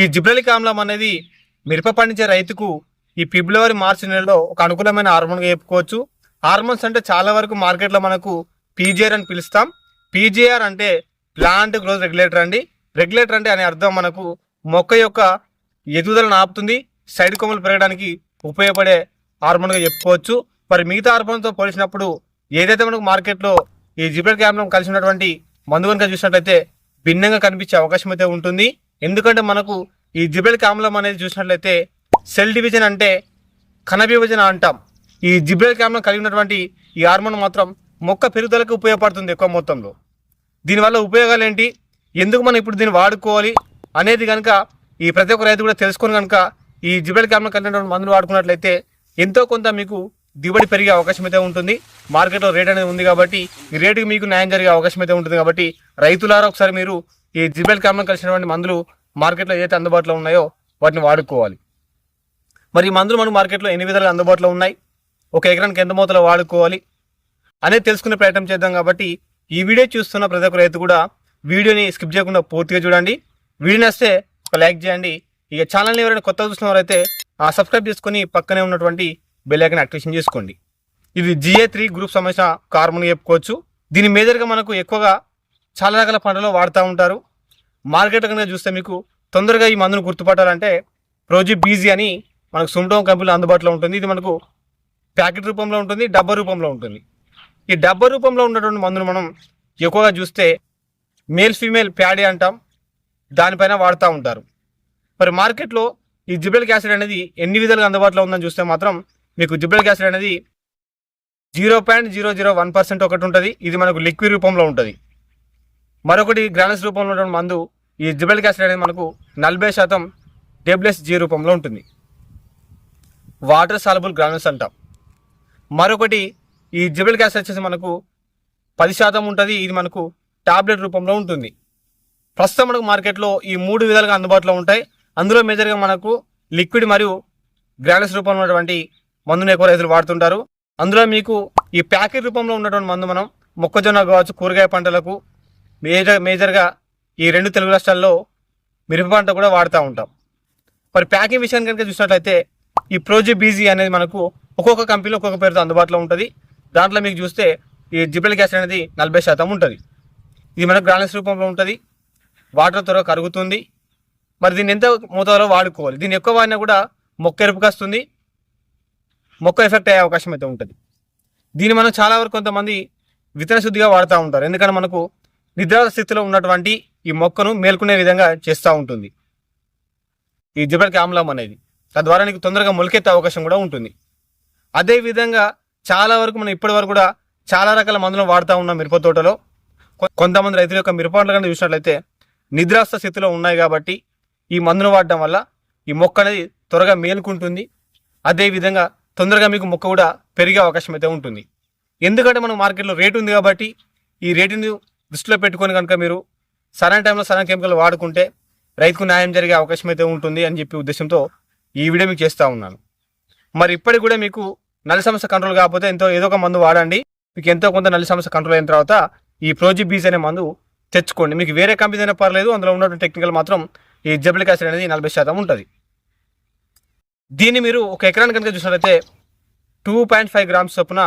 ఈ జిబ్రలిక్ ఆమ్లం అనేది మిరప పండించే రైతుకు ఈ ఫిబ్రవరి మార్చి నెలలో ఒక అనుకూలమైన హార్మోన్గా చెప్పుకోవచ్చు. హార్మోన్స్ అంటే చాలా వరకు మార్కెట్లో మనకు పీజీఆర్ అని పిలుస్తాం. పీజీఆర్ అంటే ప్లాంట్ గ్రోత్ రెగ్యులేటర్ అండి. రెగ్యులేటర్ అంటే అనే అర్థం మనకు మొక్క యొక్క ఎదుగుదలను ఆపుతుంది. సైడ్ కొమ్మలు పెరగడానికి ఉపయోగపడే హార్మోన్గా చెప్పుకోవచ్చు. మరి మిగతా హార్మోన్తో పోల్చినప్పుడు ఏదైతే మనకు మార్కెట్లో ఈ జిబ్రలిక్ ఆమ్లం కలిసి ఉన్నటువంటి మందు కనుక చూసినట్లయితే భిన్నంగా కనిపించే అవకాశం అయితే ఉంటుంది. ఎందుకంటే మనకు ఈ జిబెల్ ఆమ్లం అనేది చూసినట్లయితే సెల్ డివిజన్ అంటే కణ విభజన అంటాం. ఈ జిబెల్ ఆమ్లం కలిగి ఉన్నటువంటి ఈ హార్మోన్ మాత్రం మొక్క పెరుగుదలకు ఉపయోగపడుతుంది ఎక్కువ మొత్తంలో. దీనివల్ల ఉపయోగాలు ఏంటి? ఎందుకు మనం ఇప్పుడు దీన్ని వాడుకోవాలి అనేది కనుక ఈ ప్రతి ఒక్క రైతు కూడా తెలుసుకొని కనుక ఈ జిబెల్ క్యామ్లో కలిగినటువంటి మందులు వాడుకున్నట్లయితే ఎంతో కొంత మీకు దిగుబడి పెరిగే అవకాశం అయితే ఉంటుంది. మార్కెట్లో రేట్ అనేది ఉంది కాబట్టి ఈ రేటుకి మీకు న్యాయం జరిగే అవకాశం అయితే ఉంటుంది కాబట్టి రైతులారా ఒకసారి మీరు ఈ జిబెల్ కామన్ కలిసినటువంటి మందులు మార్కెట్లో ఏదైతే అందుబాటులో ఉన్నాయో వాటిని వాడుకోవాలి. మరి ఈ మందులు మనం మార్కెట్లో ఎన్ని విధాలుగా అందుబాటులో ఉన్నాయి? ఒక ఎకరానికి ఎంత మోతలో వాడుకోవాలి? అనేది తెలుసుకునే ప్రయత్నం చేద్దాం కాబట్టి ఈ వీడియో చూస్తున్న ప్రతి ఒక్క రైతు కూడా వీడియోని స్కిప్ చేయకుండా పూర్తిగా చూడండి. వీడియో నస్తే ఒక లైక్ చేయండి. ఇక ఛానల్ని ఎవరైనా కొత్తగా చూసిన వారైతే ఆ సబ్స్క్రైబ్ చేసుకుని పక్కనే ఉన్నటువంటి బెల్ ఐకాన్ యాక్టివేషన్ చేసుకోండి. ఇది జిఏ త్రీ గ్రూప్ సమస్య కార్బన్ చెప్పుకోవచ్చు దీని మేజర్గా మనకు ఎక్కువగా చాలా రకాల పంటలో వాడుతూ ఉంటారు. మార్కెట్ కనుక చూస్తే మీకు తొందరగా ఈ మందును గుర్తుపట్టాలంటే రోజు బీజీ అని మనకు సుమ్టోమ్ కంపెనీలో అందుబాటులో ఉంటుంది. ఇది మనకు ప్యాకెట్ రూపంలో ఉంటుంది డబ్బా రూపంలో ఉంటుంది. ఈ డబ్బా రూపంలో ఉన్నటువంటి మందును మనం ఎక్కువగా చూస్తే మేల్ ఫీమేల్ ప్యాడీ అంటాం. దానిపైన వాడుతూ ఉంటారు. మరి మార్కెట్లో ఈ జిబ్రెలిక్ యాసిడ్ అనేది ఎన్ని విధాలుగా అందుబాటులో ఉందని చూస్తే మాత్రం మీకు జిబ్రెలిక్ యాసిడ్ అనేది zero point zero zero one percent ఒకటి ఉంటుంది. ఇది మనకు లిక్విడ్ రూపంలో ఉంటుంది. మరొకటి గ్రానస్ రూపంలో ఉన్న మందు ఈ జిబ్రలిక్ యాసిడ్ అనేది మనకు నలభై శాతం డెబ్లెస్ జీ రూపంలో ఉంటుంది. వాటర్ సాలబుల్ గ్రానల్స్ అంటాం. మరొకటి ఈ జిబిల్ గ్యాస్ వచ్చేసి మనకు పది శాతం ఉంటుంది. ఇది మనకు టాబ్లెట్ రూపంలో ఉంటుంది. ప్రస్తుతం మనకు మార్కెట్లో ఈ మూడు విధాలుగా అందుబాటులో ఉంటాయి. అందులో మేజర్గా మనకు లిక్విడ్ మరియు గ్రానల్స్ రూపంలో ఉన్నటువంటి మందును ఎక్కువ రైతులు వాడుతుంటారు. అందులో మీకు ఈ ప్యాకెట్ రూపంలో ఉన్నటువంటి మందు మనం మొక్కజొన్న కావచ్చు కూరగాయ పంటలకు మేజర్ మేజర్గా ఈ రెండు తెలుగు రాష్ట్రాల్లో మిరప పంట కూడా వాడుతూ ఉంటాం. మరి ప్యాకింగ్ విషయాన్ని కనుక చూసినట్లయితే ఈ ప్రోజీ బీజీ అనేది మనకు ఒక్కొక్క కంపెనీలో ఒక్కొక్క పేరుతో అందుబాటులో ఉంటుంది. దాంట్లో మీకు చూస్తే ఈ జిబ్రల్ గ్యాస్ అనేది నలభై శాతం ఉంటుంది. ఇది మనకు గ్రానెస్ రూపంలో ఉంటుంది. వాటర్ త్వరగా కరుగుతుంది. మరి దీన్ని ఎంత మోతాదులో వాడుకోవాలి? దీన్ని ఎక్కువ వాడినా కూడా మొక్క ఎరుపుకొస్తుంది మొక్క ఎఫెక్ట్ అయ్యే అవకాశం అయితే ఉంటుంది. దీన్ని మనం చాలా వరకు కొంతమంది విత్తన శుద్ధిగా వాడుతూ ఉంటారు. ఎందుకంటే మనకు నిద్ర స్థితిలో ఉన్నటువంటి ఈ మొక్కను మేల్కొనే విధంగా చేస్తూ ఉంటుంది. ఈ జిబెల్కి ఆమ్లం అనేది తద్వారా నీకు తొందరగా మొలకెత్తే అవకాశం కూడా ఉంటుంది. అదేవిధంగా చాలా వరకు మనం ఇప్పటి వరకు కూడా చాలా రకాల మందులను వాడుతూ ఉన్నాం మిరప తోటలో. కొ- కొంతమంది రైతుల యొక్క మిరప పంటలు కనుక చూసినట్లయితే నిద్రాస్త స్థితిలో ఉన్నాయి కాబట్టి ఈ మందును వాడడం వల్ల ఈ మొక్క అనేది త్వరగా మేలుకుంటుంది. అదేవిధంగా తొందరగా మీకు మొక్క కూడా పెరిగే అవకాశం అయితే ఉంటుంది. ఎందుకంటే మనం మార్కెట్లో రేటు ఉంది కాబట్టి ఈ రేటును దృష్టిలో పెట్టుకొని కనుక మీరు సరైన టైంలో సరైన కెమికల్ వాడుకుంటే రైతుకు న్యాయం జరిగే అవకాశం అయితే ఉంటుంది అని చెప్పి ఉద్దేశంతో ఈ వీడియో మీకు చేస్తూ ఉన్నాను. మరి ఇప్పటికి కూడా మీకు నల్లి సమస్య కంట్రోల్ కాకపోతే ఎంతో ఏదో ఒక మందు వాడండి. మీకు ఎంతో కొంత నల్లి సమస్య కంట్రోల్ అయిన తర్వాత ఈ ప్రోజీ బీజ్ అనే మందు తెచ్చుకోండి. మీకు వేరే కంపెనీ అయినా పర్లేదు అందులో ఉన్నటువంటి టెక్నికల్ మాత్రం ఈ జబ్లిక్ యాసిడ్ అనేది నలభై శాతం ఉంటుంది. దీన్ని మీరు ఒక ఎకరానికి కనుక చూసినట్లయితే టూ పాయింట్ ఫైవ్ గ్రామ్స్ చొప్పున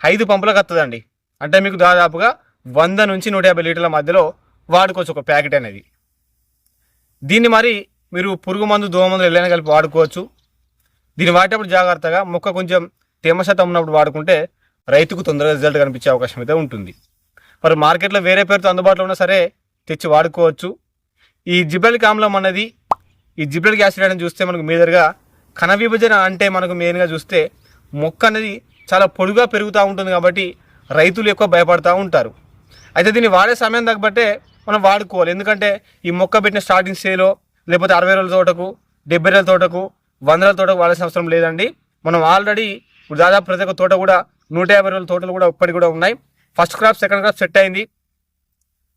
ఐదు పంపులకు వస్తుందండి అంటే మీకు దాదాపుగా వంద నుంచి నూట యాభై లీటర్ల మధ్యలో వాడుకోవచ్చు ఒక ప్యాకెట్ అనేది. దీన్ని మరి మీరు పురుగు మందు దోమ మందులు ఎల్లైనా కలిపి వాడుకోవచ్చు. దీన్ని వాడేటప్పుడు జాగ్రత్తగా మొక్క కొంచెం తేమ శాతం ఉన్నప్పుడు వాడుకుంటే రైతుకు తొందరగా రిజల్ట్ కనిపించే అవకాశం అయితే ఉంటుంది. మరి మార్కెట్లో వేరే పేరుతో అందుబాటులో ఉన్నా సరే తెచ్చి వాడుకోవచ్చు. ఈ జిబ్రలిక్ ఆమ్లం అనేది ఈ జిబ్రలిక్ యాసిడ్ అనేది చూస్తే మనకు మేజర్గా కణ విభజన అంటే మనకు మెయిన్గా చూస్తే మొక్క అనేది చాలా పొడుగా పెరుగుతూ ఉంటుంది కాబట్టి రైతులు ఎక్కువ భయపడుతూ ఉంటారు. అయితే దీన్ని వాడే సమయం తగ్గబట్టే మనం వాడుకోవాలి. ఎందుకంటే ఈ మొక్క పెట్టిన స్టార్టింగ్ స్టేలో లేకపోతే అరవై రోజుల తోటకు డెబ్బై రోజుల తోటకు వందల తోటకు వాడాల్సిన అవసరం లేదండి. మనం ఆల్రెడీ ఇప్పుడు దాదాపు ప్రతి ఒక్క తోట కూడా నూట యాభై రోజుల తోటలు కూడా ఇప్పటికి కూడా ఉన్నాయి. First crop second crop set అయింది.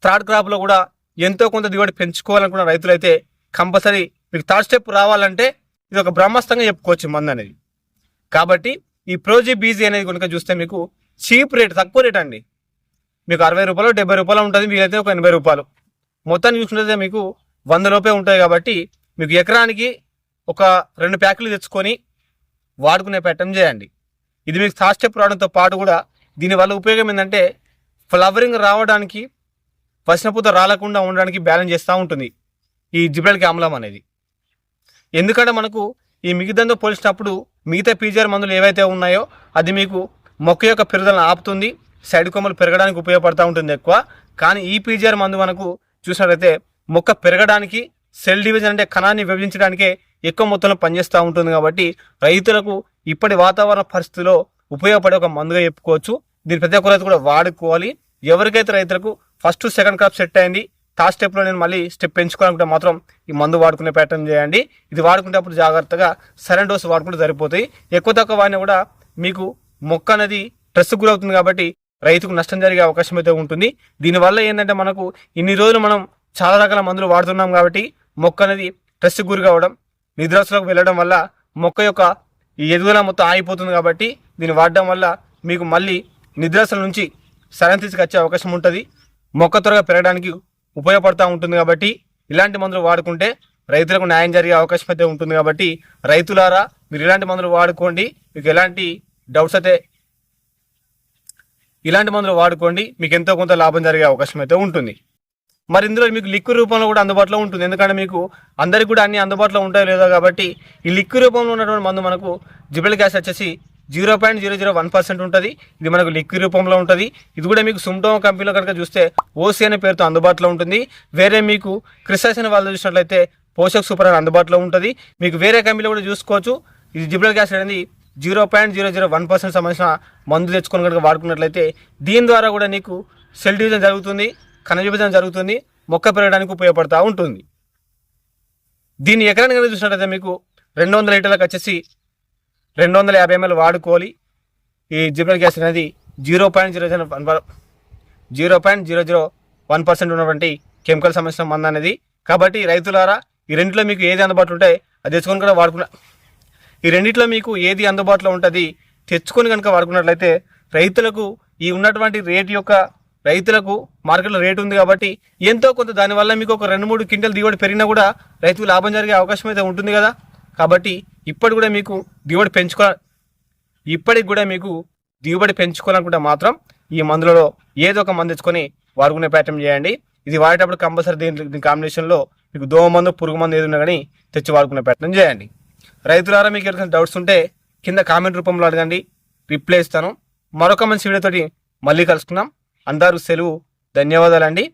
థర్డ్ క్రాప్లో కూడా ఎంతో కొంత దిగుబడి పెంచుకోవాలనుకున్న రైతులైతే కంపల్సరీ మీకు థర్డ్ స్టెప్ రావాలంటే ఇది ఒక బ్రహ్మాస్తంగా చెప్పుకోవచ్చు మంది అనేది. కాబట్టి ఈ ప్రోజీ బీజీ అనేది కనుక చూస్తే మీకు చీప్ రేట్ తక్కువ రేట్ అండి. మీకు అరవై రూపాయలు డెబ్బై రూపాయలు ఉంటుంది వీలైతే ఒక ఎనభై రూపాయలు. మొత్తాన్ని చూసుకుంటే మీకు వంద లోపే ఉంటాయి కాబట్టి మీకు ఎకరానికి ఒక రెండు ప్యాకులు తెచ్చుకొని వాడుకునే పెట్టం చేయండి. ఇది మీకు థాట్ స్టెప్ రావడంతో పాటు కూడా దీనివల్ల ఉపయోగం ఏంటంటే ఫ్లవరింగ్ రావడానికి వసనపూత రాలకుండా ఉండడానికి బ్యాలెన్స్ చేస్తూ ఉంటుంది ఈ జిబ్రల్కి ఆమ్లం అనేది. ఎందుకంటే మనకు ఈ మిగతాతో పోల్చినప్పుడు మిగతా పీజీఆర్ మందులు ఏవైతే ఉన్నాయో అది మీకు మొక్క యొక్క పెరుగుదలను ఆపుతుంది సైడ్ కొమ్మలు పెరగడానికి ఉపయోగపడుతూ ఉంటుంది ఎక్కువ. కానీ ఈ పీజీఆర్ మందు మనకు చూసినట్లయితే మొక్క పెరగడానికి సెల్ డివిజన్ అంటే కణాన్ని విభజించడానికే ఎక్కువ మొత్తంలో పనిచేస్తూ ఉంటుంది కాబట్టి రైతులకు ఇప్పటి వాతావరణ పరిస్థితిలో ఉపయోగపడే ఒక మందుగా చెప్పుకోవచ్చు. దీని ప్రతి ఒక్క రైతు కూడా వాడుకోవాలి. ఎవరికైతే రైతులకు ఫస్ట్ సెకండ్ క్రాప్ సెట్ అయింది థర్డ్ స్టెప్లో నేను మళ్ళీ స్టెప్ పెంచుకోవాలనుకుంటే మాత్రం ఈ మందు వాడుకునే ప్యాటర్న్ చేయండి. ఇది వాడుకునేటప్పుడు జాగ్రత్తగా సరైన డోసు వాడుకుంటే సరిపోతాయి ఎక్కువ తక్కువ వాడినా కూడా మీకు మొక్క అనేది స్ట్రెస్ గురవుతుంది కాబట్టి రైతుకు నష్టం జరిగే అవకాశం అయితే ఉంటుంది. దీనివల్ల ఏంటంటే మనకు ఇన్ని రోజులు మనం చాలా రకాల మందులు వాడుతున్నాం కాబట్టి మొక్క అనేది స్ట్రెస్ గురి కావడం నిద్రాసులకు వెళ్ళడం వల్ల మొక్క యొక్క ఈ ఎదుగుదల మొత్తం ఆగిపోతుంది కాబట్టి దీన్ని వాడడం వల్ల మీకు మళ్ళీ నిద్రాసల నుంచి సరైన తీసుకొచ్చే అవకాశం ఉంటుంది. మొక్క త్వరగా పెరగడానికి ఉపయోగపడుతూ ఉంటుంది కాబట్టి ఇలాంటి మందులు వాడుకుంటే రైతులకు న్యాయం జరిగే అవకాశం అయితే ఉంటుంది కాబట్టి రైతులారా మీరు ఇలాంటి మందులు వాడుకోండి. మీకు ఎలాంటి డౌట్స్ అయితే ఇలాంటి మందులు వాడుకోండి మీకు ఎంతో కొంత లాభం జరిగే అవకాశం అయితే ఉంటుంది. మరి ఇందులో మీకు లిక్విడ్ రూపంలో కూడా అందుబాటులో ఉంటుంది. ఎందుకంటే మీకు అందరికి కూడా అన్ని అందుబాటులో ఉంటాయో లేదో కాబట్టి ఈ లిక్విడ్ రూపంలో ఉన్నటువంటి మందు మనకు జిబిల్ గ్యాస్ వచ్చేసి zero point zero zero one percent ఉంటుంది. ఇది మనకు లిక్విడ్ రూపంలో ఉంటుంది. ఇది కూడా మీకు సుమ్టోమ కంపెనీలో కనుక చూస్తే ఓసీ అనే పేరుతో అందుబాటులో ఉంటుంది. వేరే మీకు క్రిసాసిన వాళ్ళు చూసినట్లయితే పోషక్ సూపర్ అని అందుబాటులో ఉంటుంది. మీకు వేరే కంపెనీలో కూడా చూసుకోవచ్చు. ఇది జిబ్రల్ గ్యాస్ అనేది zero point zero zero one percent సంబంధించిన మందు తెచ్చుకొని కనుక వాడుకున్నట్లయితే దీని ద్వారా కూడా నీకు సెల్ డివిజన్ జరుగుతుంది కణ విభజన జరుగుతుంది మొక్క పెరగడానికి ఉపయోగపడుతూ ఉంటుంది. దీన్ని ఎకరానికి కనుక చూసినట్లయితే మీకు రెండు వందల లీటర్లకు వచ్చేసి రెండు వందల యాభై ఎంఎల్ వాడుకోవాలి. ఈ జిబ్రల్ గ్యాస్ అనేది zero point zero zero one zero point zero zero one percent ఉన్నటువంటి కెమికల్ సంబంధించిన మందు అనేది. కాబట్టి రైతులారా ఈ రెంట్లో మీకు ఏది అందుబాటులో ఉంటే అది తెచ్చుకొని కూడా వాడుకున్న ఈ రెండిట్లో మీకు ఏది అందుబాటులో ఉంటుంది తెచ్చుకొని కనుక వాడుకున్నట్లయితే రైతులకు ఈ ఉన్నటువంటి రేటు యొక్క రైతులకు మార్కెట్లో రేటు ఉంది కాబట్టి ఎంతో కొంత దానివల్ల మీకు ఒక రెండు మూడు క్వింటల్ దిగుబడి పెరిగినా కూడా రైతుకు లాభం జరిగే అవకాశం అయితే ఉంటుంది కదా. కాబట్టి ఇప్పటి కూడా మీకు దిగుబడి పెంచుకో ఇప్పటికి కూడా మీకు దిగుబడి పెంచుకోవాలనుకుంటే మాత్రం ఈ మందులలో ఏదో ఒక మందు తెచ్చుకొని వాడుకునే ప్రయత్నం చేయండి. ఇది వాడేటప్పుడు కంపల్సరీ దీని దీని కాంబినేషన్లో మీకు దోమ మందు పురుగు మందు ఏది ఉన్నా కానీ తెచ్చి వాడుకునే ప్రయత్నం చేయండి. రైతులారా మీకు ఎవరికైనా డౌట్స్ ఉంటే కింద కామెంట్ రూపంలో అడగండి. రిప్లై ఇస్తాను. మరొక మంచి వీడియోతోటి మళ్ళీ కలుసుకుందాం. అందరూ సెలవు. ధన్యవాదాలండి.